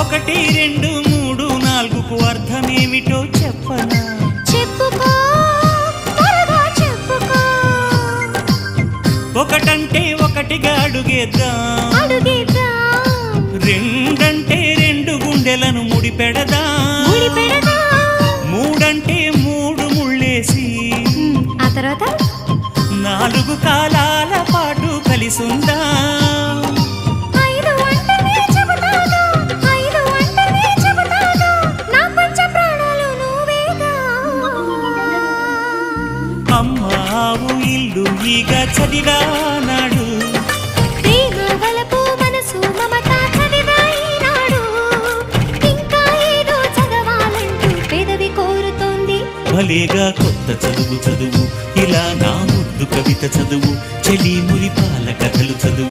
ఒకటి రెండు మూడు నాలుగుకు అర్థమేమిటో చెప్పనా? చెప్పుకో ఒకటంటే ఒకటిగా అడుగేద్దాం. రెండంటే రెండు గుండెలను ముడిపెడదా. మూడంటే మూడు ముళ్ళేసి. ఆ తర్వాత? నాలుగు కాలాల ఏదో చదవాలంటూ పెదవి కోరుతోంది. భలేగా కొత్త చదువు చదువు ఇలా నా ముద్దు కవిత చదువు చెలి మురిపాల కథలు చదువు.